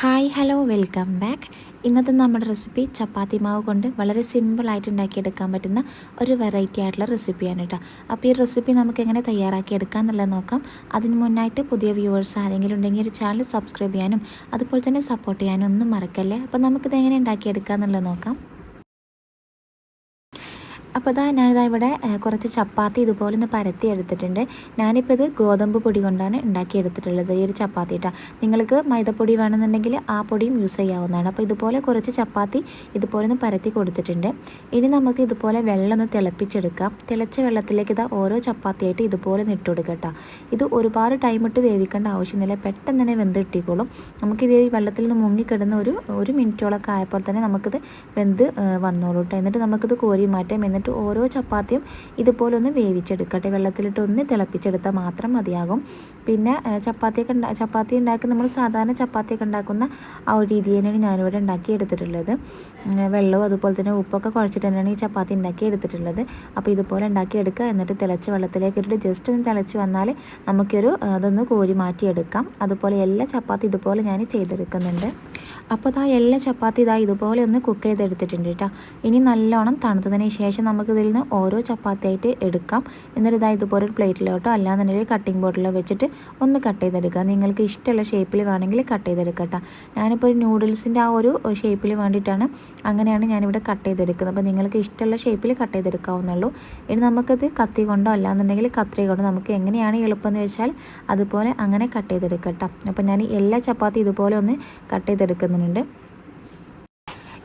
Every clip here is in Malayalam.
Hi hello welcome back. ഇന്നത്തെ നമ്മുടെ റെസിപ്പി ചപ്പാത്തി മാവ് കൊണ്ട് വളരെ സിമ്പിളായിട്ട് ഉണ്ടാക്കിയെടുക്കാൻ പറ്റുന്ന ഒരു വെറൈറ്റി ആയിട്ടുള്ള റെസിപ്പിയാണ് കേട്ടോ അപ്പോൾ ഈ റെസിപ്പി നമുക്ക് എങ്ങനെ തയ്യാറാക്കി എടുക്കാം എന്നുള്ളത് നോക്കാം. അതിന് മുന്നായിട്ട് പുതിയ വ്യൂവേഴ്സ് ആരെങ്കിലും ഉണ്ടെങ്കിൽ ഒരു ചാനൽ സബ്സ്ക്രൈബ് ചെയ്യാനും അതുപോലെ തന്നെ സപ്പോർട്ട് ചെയ്യാനും ഒന്നും മറക്കല്ലേ? അപ്പോൾ നമുക്കിത് എങ്ങനെ ഉണ്ടാക്കിയെടുക്കാം എന്നുള്ളത് നോക്കാം. അപ്പോൾ ഇതാ ഞാനിതാ ഇവിടെ കുറച്ച് ചപ്പാത്തി ഇതുപോലെ ഒന്ന് പരത്തി എടുത്തിട്ടുണ്ട്. ഞാനിപ്പോൾ ഇത് ഗോതമ്പ് പൊടി കൊണ്ടാണ് ഉണ്ടാക്കി എടുത്തിട്ടുള്ളത് ഈ ഒരു ചപ്പാത്തി ഇട്ടാ നിങ്ങൾക്ക് മൈദപ്പൊടി വേണമെന്നുണ്ടെങ്കിൽ ആ പൊടിയും യൂസ് ചെയ്യാവുന്നതാണ്. അപ്പോൾ ഇതുപോലെ കുറച്ച് ചപ്പാത്തി ഇതുപോലെ ഒന്ന് പരത്തി കൊടുത്തിട്ടുണ്ട്. ഇനി നമുക്ക് ഇതുപോലെ വെള്ളം ഒന്ന് തിളപ്പിച്ചെടുക്കാം. തിളച്ച വെള്ളത്തിലേക്ക് ഇതാ ഓരോ ചപ്പാത്തിയായിട്ട് ഇതുപോലെ ഇട്ട് കൊടുക്കട്ടോ ഇത് ഒരുപാട് ടൈം ഇട്ട് വേവിക്കേണ്ട ആവശ്യമൊന്നുമില്ല. പെട്ടെന്ന് തന്നെ വെന്ത് കിട്ടിക്കോളും. നമുക്കിത് ഈ വെള്ളത്തിൽ നിന്ന് മുങ്ങിക്കിടുന്ന ഒരു ഒരു മിനിറ്റോളൊക്കെ ആയപ്പോൾ തന്നെ നമുക്കിത് വെന്ത് വന്നോളൂ കേട്ടോ എന്നിട്ട് നമുക്കിത് കോരി മാറ്റാം എന്നിട്ട് ഓരോ ചപ്പാത്തിയും ഇതുപോലെ ഒന്ന് വേവിച്ചെടുക്കട്ടെ. വെള്ളത്തിലിട്ട് ഒന്ന് തിളപ്പിച്ചെടുത്താൽ മാത്രം മതിയാകും. പിന്നെ ചപ്പാത്തിയൊക്കെ ഉണ്ടാ ചപ്പാത്തി ഉണ്ടാക്കി നമ്മൾ സാധാരണ ചപ്പാത്തിയൊക്കെ ഉണ്ടാക്കുന്ന ആ ഒരു രീതി തന്നെയാണ് ഞാനിവിടെ ഉണ്ടാക്കി എടുത്തിട്ടുള്ളത് വെള്ളവും അതുപോലെ തന്നെ ഉപ്പൊക്കെ കുഴച്ചിട്ട് തന്നെയാണ് ഈ ചപ്പാത്തി ഉണ്ടാക്കി എടുത്തിട്ടുള്ളത് അപ്പോൾ ഇതുപോലെ ഉണ്ടാക്കി എടുക്കുക എന്നിട്ട് തിളച്ച് വെള്ളത്തിലേക്ക് ഇട്ടിട്ട് ജസ്റ്റ് ഒന്ന് തിളച്ച് വന്നാൽ നമുക്കൊരു അതൊന്ന് കോരി മാറ്റിയെടുക്കാം. അതുപോലെ എല്ലാ ചപ്പാത്തി ഇതുപോലെ ഞാൻ ചെയ്തെടുക്കുന്നുണ്ട്. അപ്പോൾ ഇതാ എല്ലാ ചപ്പാത്തി ഇതാ ഇതുപോലെ ഒന്ന് കുക്ക് ചെയ്തെടുത്തിട്ടുണ്ട് കേട്ടോ ഇനി നല്ലോണം തണുത്തതിന് ശേഷം നമുക്ക് ഇതിൽ നിന്ന് ഓരോ ചപ്പാത്തിയായിട്ട് എടുക്കാം. എന്നിട്ട് ഇതാ ഇതുപോലെ ഒരു പ്ലേറ്റിലോട്ടോ അല്ലാന്നുണ്ടെങ്കിൽ കട്ടിംഗ് ബോർഡിലോ വെച്ചിട്ട് ഒന്ന് കട്ട് ചെയ്തെടുക്കുക നിങ്ങൾക്ക് ഇഷ്ടമുള്ള ഷേപ്പിൽ വേണമെങ്കിൽ കട്ട് ചെയ്തെടുക്കട്ടോ ഞാനിപ്പോൾ ഒരു നൂഡിൽസിന്റെ ആ ഒരു ഷേപ്പിൽ വേണ്ടിയിട്ടാണ് അങ്ങനെയാണ് ഞാനിവിടെ കട്ട് ചെയ്തെടുക്കുന്നത്. അപ്പോൾ നിങ്ങൾക്ക് ഇഷ്ടമുള്ള ഷേപ്പിൽ കട്ട് ചെയ്തെടുക്കാവുന്നുള്ളൂ. ഇനി നമുക്കത് കത്തി കൊണ്ടോ അല്ലാന്നുണ്ടെങ്കിൽ കത്രി കൊണ്ടോ നമുക്ക് എങ്ങനെയാണ് എളുപ്പമെന്ന് വെച്ചാൽ അതുപോലെ അങ്ങനെ കട്ട് ചെയ്തെടുക്കട്ടോ അപ്പോൾ ഞാൻ എല്ലാ ചപ്പാത്തി ഇതുപോലെ ഒന്ന് കട്ട് ചെയ്തെടുക്കുന്നുണ്ട്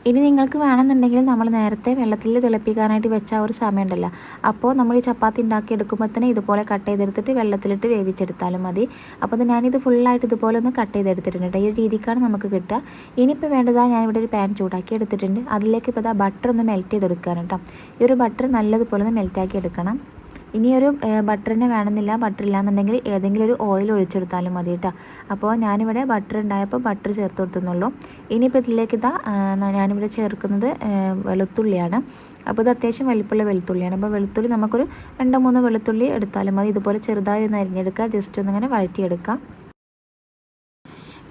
ഇനി നിങ്ങൾക്ക് വേണമെന്നുണ്ടെങ്കിൽ നമ്മൾ നേരത്തെ വെള്ളത്തിൽ തിളപ്പിക്കാനായിട്ട് വെച്ച ഒരു സമയമുണ്ടല്ലോ. അപ്പോൾ നമ്മൾ ഈ ചപ്പാത്തി ഉണ്ടാക്കി എടുക്കുമ്പോൾ തന്നെ ഇതുപോലെ കട്ട് ചെയ്തെടുത്തിട്ട് വെള്ളത്തിലിട്ട് വേവിച്ചെടുത്താലും മതി. അപ്പോൾ ഞാനിത് ഫുള്ളായിട്ട് ഇതുപോലെ ഒന്ന് കട്ട് ചെയ്തെടുത്തിട്ടുണ്ട് ഈ ഒരു രീതിക്കാണ് നമുക്ക് കിട്ടുക. ഇനിയിപ്പോൾ വേണ്ടതാ ഞാനിവിടെ ഒരു പാൻ ചൂടാക്കി എടുത്തിട്ടുണ്ട്. അതിലേക്ക് ഇപ്പോൾ ഇതാ ബട്ടർ ഒന്ന് മെൽറ്റ് ചെയ്തെടുക്കാണ് കേട്ടോ. ഈ ഒരു ബട്ടർ നല്ലതുപോലെ ഒന്ന് മെൽറ്റാക്കി എടുക്കണം. ഇനിയൊരു ബട്ടർ തന്നെ വേണമെന്നില്ല. ബട്ടർ ഇല്ലാന്നുണ്ടെങ്കിൽ ഏതെങ്കിലും ഒരു ഓയിൽ ഒഴിച്ചെടുത്താലും മതി കേട്ടോ. അപ്പോൾ ഞാനിവിടെ ബട്ടർ ഉണ്ടായപ്പോൾ ബട്ടർ ചേർത്ത് കൊടുത്തുന്നുള്ളൂ. ഇനിയിപ്പോൾ ഇതിലേക്ക് ഇതാ ഞാനിവിടെ ചേർക്കുന്നത് വെളുത്തുള്ളിയാണ്. അപ്പോൾ ഇത് അത്യാവശ്യം വലിപ്പമുള്ള വെളുത്തുള്ളിയാണ്. അപ്പോൾ വെളുത്തുള്ളി നമുക്കൊരു രണ്ടോ മൂന്നോ വെളുത്തുള്ളി എടുത്താലും മതി. ഇതുപോലെ ചെറുതായി ഒന്ന് അരിഞ്ഞെടുക്കുക. ജസ്റ്റ് ഒന്നിങ്ങനെ വഴറ്റിയെടുക്കാം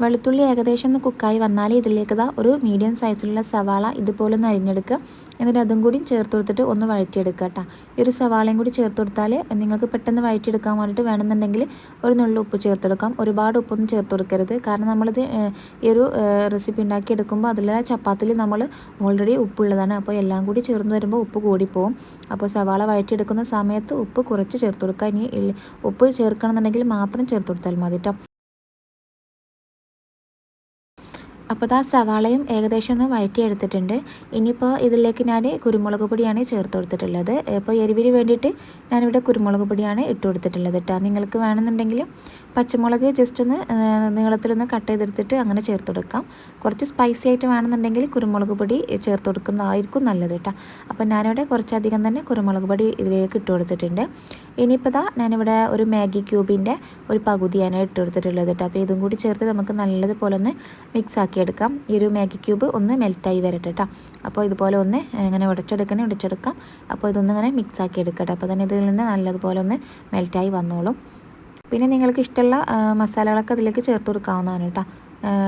വെളുത്തുള്ളി ഏകദേശം ഒന്ന് കുക്കായി വന്നാൽ ഇതിലേക്ക് ഇതാ ഒരു മീഡിയം സൈസിലുള്ള സവാള ഇതുപോലെ ഒന്ന് അരിഞ്ഞെടുക്കുക എന്നിട്ട് അതും കൂടി ചേർത്ത് കൊടുത്തിട്ട് ഒന്ന് വഴറ്റിയെടുക്കുക കേട്ടോ. ഈ ഒരു സവാളയും കൂടി ചേർത്ത് കൊടുത്താൽ നിങ്ങൾക്ക് പെട്ടെന്ന് വഴറ്റിയെടുക്കാൻ വേണ്ടിയിട്ട് വേണമെന്നുണ്ടെങ്കിൽ ഒരു നുള്ളു ഉപ്പ് ചേർത്തെടുക്കാം. ഒരുപാട് ഉപ്പൊന്നും ചേർത്ത് കൊടുക്കരുത്. കാരണം നമ്മളിത് ഈ ഒരു റെസിപ്പി ഉണ്ടാക്കി എടുക്കുമ്പോൾ അതിൽ ചപ്പാത്തിൽ നമ്മൾ ഓൾറെഡി ഉപ്പുള്ളതാണ്. അപ്പോൾ എല്ലാം കൂടി ചേർന്ന് വരുമ്പോൾ ഉപ്പ് കൂടിപ്പോവും. അപ്പോൾ സവാള വഴറ്റിയെടുക്കുന്ന സമയത്ത് ഉപ്പ് കുറച്ച് ചേർത്ത് കൊടുക്കുക ഇനി ഉപ്പ് ചേർക്കണമെന്നുണ്ടെങ്കിൽ മാത്രം ചേർത്ത് കൊടുത്താൽ മതി കേട്ടോ. അപ്പോൾ ആ സവാളയും ഏകദേശം ഒന്ന് വഴറ്റി എടുത്തിട്ടുണ്ട് ഇനിയിപ്പോൾ ഇതിലേക്ക് ഞാൻ കുരുമുളക് പൊടിയാണ് ചേർത്ത് കൊടുത്തിട്ടുള്ളത്. ഇപ്പോൾ എരിവിന് വേണ്ടിയിട്ട് ഞാനിവിടെ കുരുമുളക് പൊടിയാണ് ഇട്ട് കൊടുത്തിട്ടുള്ളത് കേട്ടോ നിങ്ങൾക്ക് വേണമെന്നുണ്ടെങ്കിൽ പച്ചമുളക് ജസ്റ്റ് ഒന്ന് നീളത്തിലൊന്ന് കട്ട് ചെയ്തെടുത്തിട്ട് അങ്ങനെ ചേർത്ത് കൊടുക്കാം. കുറച്ച് സ്പൈസി ആയിട്ട് വേണമെന്നുണ്ടെങ്കിൽ കുരുമുളക് പൊടി ചേർത്ത് കൊടുക്കുന്നതായിരിക്കും നല്ലത് കേട്ടോ. അപ്പോൾ ഞാനിവിടെ കുറച്ചധികം തന്നെ കുരുമുളക് പൊടി ഇതിലേക്ക് ഇട്ട് കൊടുത്തിട്ടുണ്ട്. ഇനിയിപ്പോൾ ഇതാ ഞാനിവിടെ ഒരു മാഗി ക്യൂബിന്റെ ഒരു പകുതിയാണ് ഇട്ട് കൊടുത്തിട്ടുള്ളത് കേട്ടോ. അപ്പോൾ ഇതും കൂടി ചേർത്ത് നമുക്ക് നല്ലതുപോലെ ഒന്ന് മിക്സ് ആക്കിയെടുക്കാം ഈ ഒരു മാഗി ക്യൂബ് ഒന്ന് മെൽറ്റായി വരട്ടെ കേട്ടോ. അപ്പോൾ ഇതുപോലെ ഒന്ന് ഇങ്ങനെ ഉടച്ചെടുക്കണേ ഉടച്ചെടുക്കാം. അപ്പോൾ ഇതൊന്നിങ്ങനെ മിക്സ് ആക്കി എടുക്കട്ടെ. അപ്പോൾ തന്നെ ഇതിൽ നിന്ന് നല്ലതുപോലെ ഒന്ന് മെൽറ്റായി വന്നോളും. പിന്നെ നിങ്ങൾക്ക് ഇഷ്ടമുള്ള മസാലകളൊക്കെ അതിലേക്ക് ചേർത്ത് കൊടുക്കാവുന്നതാണ് കേട്ടോ.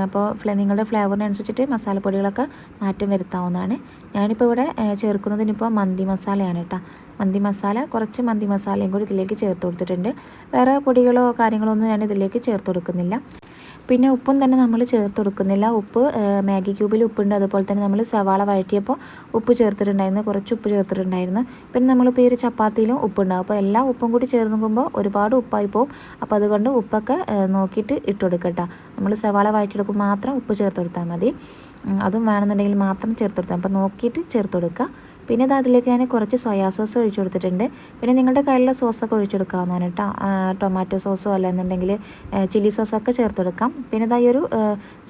അപ്പോൾ നിങ്ങളുടെ ഫ്ലേവറിനനുസരിച്ചിട്ട് മസാലപ്പൊടികളൊക്കെ മാറ്റം വരുത്താവുന്നതാണ്. ഞാനിപ്പോൾ ഇവിടെ ചേർക്കുന്നതിനിപ്പോൾ മന്തി മസാലയാണ് കേട്ടോ. മന്തി മസാല കുറച്ച് മന്തി മസാലയും കൂടി ഇതിലേക്ക് ചേർത്ത് കൊടുത്തിട്ടുണ്ട്. വേറെ പൊടികളോ കാര്യങ്ങളോ ഒന്നും ഞാൻ ഇതിലേക്ക് ചേർത്ത് കൊടുക്കുന്നില്ല. പിന്നെ ഉപ്പും തന്നെ നമ്മൾ ചേർത്ത് കൊടുക്കുന്നില്ല. ഉപ്പ് മാഗി ക്യൂബിൽ ഉപ്പുണ്ട്. അതുപോലെ തന്നെ നമ്മൾ സവാള വഴറ്റിയപ്പോൾ ഉപ്പ് ചേർത്തിട്ടുണ്ടായിരുന്നു. കുറച്ച് ഉപ്പ് ചേർത്തിട്ടുണ്ടായിരുന്നു. പിന്നെ നമ്മളിപ്പോൾ ഈ ഒരു ചപ്പാത്തിയിലും ഉപ്പുണ്ടാകും അപ്പോൾ എല്ലാ ഉപ്പും കൂടി ചേർന്നുമ്പോൾ ഒരുപാട് ഉപ്പായി പോകും അപ്പോൾ അതുകൊണ്ട് ഉപ്പൊക്കെ നോക്കിയിട്ട് ഇട്ട് കൊടുക്കട്ടോ. നമ്മൾ സവാള വഴറ്റിയെടുക്കുമ്പോൾ മാത്രം ഉപ്പ് ചേർത്ത് കൊടുത്താൽ മതി. അതും വേണമെന്നുണ്ടെങ്കിൽ മാത്രം ചേർത്ത് കൊടുത്താൽ അപ്പോൾ നോക്കിയിട്ട് ചേർത്ത് കൊടുക്കുക. പിന്നെ ഇത് അതിലേക്ക് ഞാൻ കുറച്ച് സോയാ സോസ് ഒഴിച്ചു കൊടുത്തിട്ടുണ്ട്. പിന്നെ നിങ്ങളുടെ കയ്യിലുള്ള സോസൊക്കെ ഒഴിച്ചെടുക്കാവുന്നതാണ് കേട്ടോ. ടൊമാറ്റോ സോസോ അല്ലെന്നുണ്ടെങ്കിൽ ചില്ലി സോസൊക്കെ ചേർത്ത് കൊടുക്കാം. പിന്നെ ഇതാ ഒരു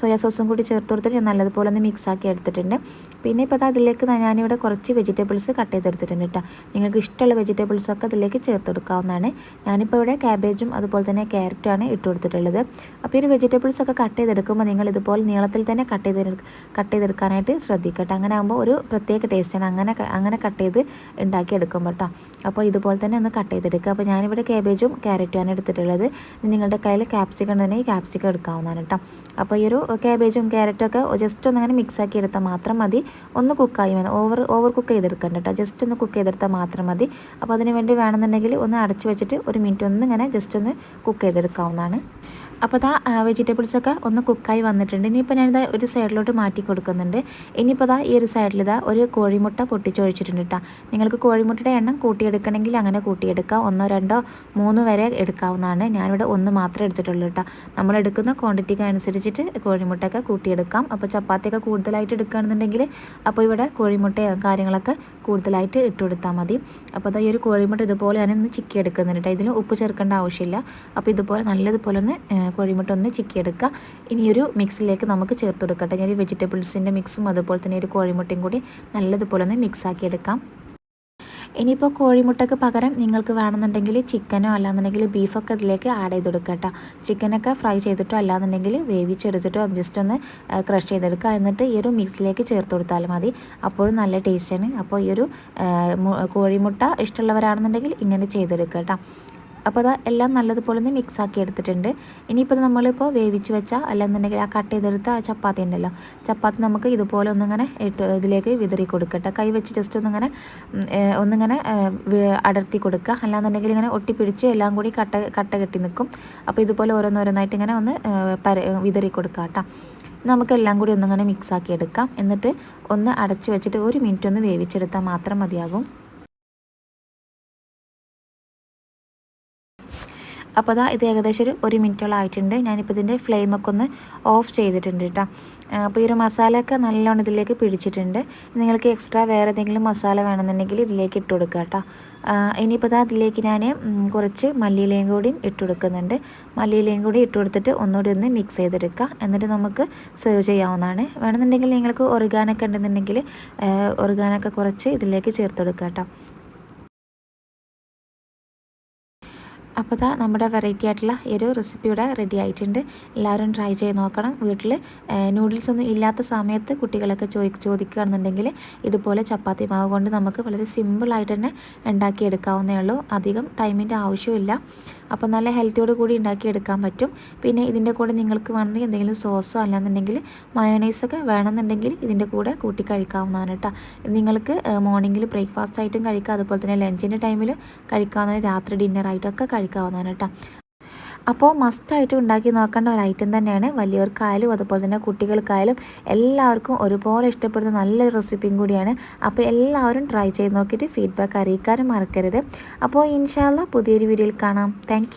സോയാ സോസും കൂടി ചേർത്ത് കൊടുത്തിട്ട് ഞാൻ നല്ലതുപോലെ ഒന്ന് മിക്സ് ആക്കി എടുത്തിട്ടുണ്ട്. പിന്നെ ഇപ്പോൾ അതിലേക്ക് ഞാനിവിടെ കുറച്ച് വെജിറ്റബിൾസ് കട്ട് ചെയ്തെടുത്തിട്ടുണ്ട് കേട്ടോ. നിങ്ങൾക്ക് ഇഷ്ടമുള്ള വെജിറ്റബിൾസൊക്കെ അതിലേക്ക് ചേർത്ത് കൊടുക്കാവുന്നതാണ്. ഞാനിപ്പോൾ ഇവിടെ ക്യാബേജും അതുപോലെ തന്നെ ക്യാരറ്റുമാണ് ഇട്ട് കൊടുത്തിട്ടുള്ളത്. അപ്പോൾ ഈ ഒരു വെജിറ്റബിൾസൊക്കെ കട്ട് ചെയ്തെടുക്കുമ്പോൾ നിങ്ങൾ ഇതുപോലെ നീളത്തിൽ തന്നെ കട്ട് ചെയ്ത് കട്ട് ചെയ്തെടുക്കാനായിട്ട് ശ്രദ്ധിക്കട്ടെ. അങ്ങനെ ആകുമ്പോൾ ഒരു പ്രത്യേക ടേസ്റ്റാണ് അങ്ങനെ അങ്ങനെ കട്ട് ചെയ്ത് ഉണ്ടാക്കിയെടുക്കും കേട്ടോ. അപ്പോൾ ഇതുപോലെ തന്നെ ഒന്ന് കട്ട് ചെയ്തെടുക്കുക. അപ്പോൾ ഞാനിവിടെ കാബേജും ക്യാരറ്റുമാണ് എടുത്തിട്ടുള്ളത്. നിങ്ങളുടെ കയ്യിൽ ക്യാപ്സിക്കം ഉണ്ടെങ്കിൽ ക്യാപ്സിക്കം എടുക്കാവുന്നതാണ് കേട്ടോ. അപ്പോൾ ഈ ഒരു കാബേജും ക്യാരറ്റും ഒക്കെ ജസ്റ്റ് ഒന്ന് അങ്ങനെ മിക്സ് ആക്കി എടുത്താൽ മാത്രം മതി. ഒന്ന് കുക്കായി മതി. ഓവർ ഓവർ കുക്ക് ചെയ്തെടുക്കണ്ട കേട്ടോ. ജസ്റ്റ് ഒന്ന് കുക്ക് ചെയ്തെടുത്താൽ മാത്രം മതി. അപ്പോൾ അതിന് വേണ്ടി വേണമെന്നുണ്ടെങ്കിൽ ഒന്ന് അടച്ച് വെച്ചിട്ട് ഒരു മിനിറ്റ് ഒന്ന് ഇങ്ങനെ ജസ്റ്റ് ഒന്ന് കുക്ക് ചെയ്തെടുക്കാവുന്നതാണ്. അപ്പോൾ അതാ വെജിറ്റബിൾസൊക്കെ ഒന്ന് കുക്കായി വന്നിട്ടുണ്ട്. ഇനിയിപ്പോൾ ഞാനിതാ ഒരു സൈഡിലോട്ട് മാറ്റി കൊടുക്കുന്നുണ്ട്. ഇനിയിപ്പോൾ ഇതാ ഈ ഒരു സൈഡിലിതാ ഒരു കോഴിമുട്ട പൊട്ടിച്ചൊഴിച്ചിട്ടുണ്ട് കേട്ടോ നിങ്ങൾക്ക് കോഴിമുട്ടയുടെ എണ്ണം കൂട്ടിയെടുക്കണമെങ്കിൽ അങ്ങനെ കൂട്ടിയെടുക്കാം. ഒന്നോ രണ്ടോ മൂന്നോ വരെ എടുക്കാവുന്നതാണ്. ഞാനിവിടെ ഒന്ന് മാത്രമേ എടുത്തിട്ടുള്ളൂ കേട്ടോ നമ്മൾ എടുക്കുന്ന ക്വാണ്ടിറ്റിക്ക് അനുസരിച്ചിട്ട് കോഴിമുട്ടയൊക്കെ കൂട്ടിയെടുക്കാം. അപ്പോൾ ചപ്പാത്തിയൊക്കെ കൂടുതലായിട്ട് എടുക്കുകയാണെന്നുണ്ടെങ്കിൽ അപ്പോൾ ഇവിടെ കോഴിമുട്ടയോ കാര്യങ്ങളൊക്കെ കൂടുതലായിട്ട് ഇട്ട് കൊടുത്താൽ മതി. അപ്പോൾ അതാ ഈ ഒരു കോഴിമുട്ട ഇതുപോലെ ഞാനൊന്ന് ചിക്കി എടുക്കുന്നുണ്ട് കേട്ടോ ഇതിൽ ഉപ്പ് ചേർക്കേണ്ട ആവശ്യമില്ല. അപ്പോൾ ഇതുപോലെ നല്ലതുപോലെ ഒന്ന് കോഴിമുട്ട ഒന്ന് ചിക്കിയെടുക്കുക. ഇനി ഒരു മിക്സിലേക്ക് നമുക്ക് ചേർത്ത് കൊടുക്കട്ടെ. ഞാൻ വെജിറ്റബിൾസിന്റെ മിക്സും അതുപോലെ തന്നെ ഒരു കോഴിമുട്ടയും കൂടി നല്ലതുപോലെ ഒന്ന് മിക്സ് എടുക്കാം. ഇനിയിപ്പോൾ കോഴിമുട്ടയ്ക്ക് പകരം നിങ്ങൾക്ക് വേണമെന്നുണ്ടെങ്കിൽ ചിക്കനോ അല്ലാന്നുണ്ടെങ്കിൽ ബീഫൊക്കെ ഇതിലേക്ക് ആഡ് ചെയ്ത് കൊടുക്കട്ടോ. ചിക്കനൊക്കെ ഫ്രൈ ചെയ്തിട്ടോ അല്ലാന്നുണ്ടെങ്കിൽ വേവിച്ചെടുത്തിട്ടോ ജസ്റ്റ് ഒന്ന് ക്രഷ് ചെയ്തെടുക്കുക. എന്നിട്ട് ഈ ഒരു മിക്സിലേക്ക് ചേർത്ത് കൊടുത്താൽ മതി. അപ്പോഴും നല്ല ടേസ്റ്റാണ്. അപ്പോൾ ഈ ഒരു കോഴിമുട്ട ഇഷ്ടമുള്ളവരാണെന്നുണ്ടെങ്കിൽ ഇങ്ങനെ ചെയ്തെടുക്കുക കേട്ടോ. അപ്പോൾ അത് എല്ലാം നല്ലതുപോലെ ഒന്ന് മിക്സ് ആക്കി എടുത്തിട്ടുണ്ട്. ഇനിയിപ്പോൾ നമ്മളിപ്പോൾ വേവിച്ച് വെച്ച അല്ലെന്നുണ്ടെങ്കിൽ ആ കട്ട് ചെയ്തെടുത്ത ആ ചപ്പാത്തി ഉണ്ടല്ലോ ചപ്പാത്തി നമുക്ക് ഇതുപോലെ ഒന്നിങ്ങനെ ഇതിലേക്ക് വിതറി കൊടുക്കട്ടെ. കൈ വെച്ച് ജസ്റ്റ് ഒന്നിങ്ങനെ ഒന്നിങ്ങനെ അടർത്തി കൊടുക്കുക. അല്ലാന്നുണ്ടെങ്കിൽ ഇങ്ങനെ ഒട്ടിപ്പിടിച്ച് എല്ലാം കൂടി കട്ട കട്ട കെട്ടി നിൽക്കും. അപ്പോൾ ഇതുപോലെ ഓരോന്നോരോന്നായിട്ട് ഇങ്ങനെ ഒന്ന് പര വിതറി കൊടുക്കുക കേട്ടോ. നമുക്കെല്ലാം കൂടി ഒന്നിങ്ങനെ മിക്സാക്കി എടുക്കാം. എന്നിട്ട് ഒന്ന് അടച്ച് വെച്ചിട്ട് ഒരു മിനിറ്റ് ഒന്ന് വേവിച്ചെടുത്താൽ മാത്രം മതിയാകും. അപ്പോൾ അതാ ഇത് ഏകദേശം ഒരു ഒരു മിനിറ്റോളം ആയിട്ടുണ്ട്. ഞാനിപ്പോൾ ഇതിന്റെ ഫ്ലെയിമൊക്കെ ഒന്ന് ഓഫ് ചെയ്തിട്ടുണ്ട് കേട്ടോ. അപ്പോൾ ഈ ഒരു മസാലയൊക്കെ നല്ലോണം ഇതിലേക്ക് പിടിച്ചിട്ടുണ്ട്. നിങ്ങൾക്ക് എക്സ്ട്രാ വേറെ ഏതെങ്കിലും മസാല വേണമെന്നുണ്ടെങ്കിൽ ഇതിലേക്ക് ഇട്ട് കൊടുക്കുക കേട്ടോ. ഇനിയിപ്പോൾ ഇതിലേക്ക് ഞാൻ കുറച്ച് മല്ലിയിലയും കൂടിയും ഇട്ട് കൊടുക്കുന്നുണ്ട്. മല്ലിയിലയും കൂടി ഇട്ട് കൊടുത്തിട്ട് ഒന്നുകൂടി ഒന്ന് മിക്സ് ചെയ്തെടുക്കുക. എന്നിട്ട് നമുക്ക് സെർവ് ചെയ്യാവുന്നതാണ്. വേണമെന്നുണ്ടെങ്കിൽ നിങ്ങൾക്ക് ഒറിഗാനൊക്കെ ഉണ്ടെന്നുണ്ടെങ്കിൽ ഒറിഗാനൊക്കെ കുറച്ച് ഇതിലേക്ക് ചേർത്ത് കൊടുക്കുക കേട്ടോ. അപ്പോൾ ഇതാ നമ്മുടെ വെറൈറ്റി ആയിട്ടുള്ള ഈ ഒരു റെസിപ്പി ഇവിടെ റെഡി ആയിട്ടുണ്ട്. എല്ലാവരും ട്രൈ ചെയ്ത് നോക്കണം. വീട്ടിൽ നൂഡിൽസ് ഒന്നും ഇല്ലാത്ത സമയത്ത് കുട്ടികളൊക്കെ ചോദി ചോദിക്കുകയാണെന്നുണ്ടെങ്കിൽ ഇതുപോലെ ചപ്പാത്തി മാവ് കൊണ്ട് നമുക്ക് വളരെ സിമ്പിളായിട്ട് തന്നെ ഉണ്ടാക്കിയെടുക്കാവുന്നേ ഉള്ളൂ. അധികം ടൈമിന്റെ ആവശ്യമില്ല അപ്പോൾ നല്ല ഹെൽത്തിയോട് കൂടി ഉണ്ടാക്കിയെടുക്കാൻ പറ്റും. പിന്നെ ഇതിന്റെ കൂടെ നിങ്ങൾക്ക് വേണമെങ്കിൽ എന്തെങ്കിലും സോസോ അല്ലാന്നുണ്ടെങ്കിൽ മയോനൈസൊക്കെ വേണമെന്നുണ്ടെങ്കിൽ ഇതിന്റെ കൂടെ കൂട്ടി കഴിക്കാവുന്നതാണ് കേട്ടോ. നിങ്ങൾക്ക് മോർണിംഗിൽ ബ്രേക്ക്ഫാസ്റ്റ് ആയിട്ടും കഴിക്കാം. അതുപോലെ തന്നെ ലഞ്ചിന്റെ ടൈമിൽ കഴിക്കാവുന്നതാണ്. രാത്രി ഡിന്നറായിട്ടൊക്കെ കഴിക്കാവുന്നതാണ് കേട്ടോ. അപ്പോൾ മസ്റ്റായിട്ട് ഉണ്ടാക്കി നോക്കേണ്ട ഒരു ഐറ്റം തന്നെയാണ് വലിയവർക്കായാലും അതുപോലെ തന്നെ കുട്ടികൾക്കായാലും എല്ലാവർക്കും ഒരുപോലെ ഇഷ്ടപ്പെടുന്ന നല്ലൊരു റെസിപ്പിയും കൂടിയാണ്. അപ്പോൾ എല്ലാവരും ട്രൈ ചെയ്ത് നോക്കിയിട്ട് ഫീഡ്ബാക്ക് അറിയിക്കാനും മറക്കരുത്. അപ്പോൾ ഇൻഷാല്ല പുതിയൊരു വീഡിയോയിൽ കാണാം. താങ്ക്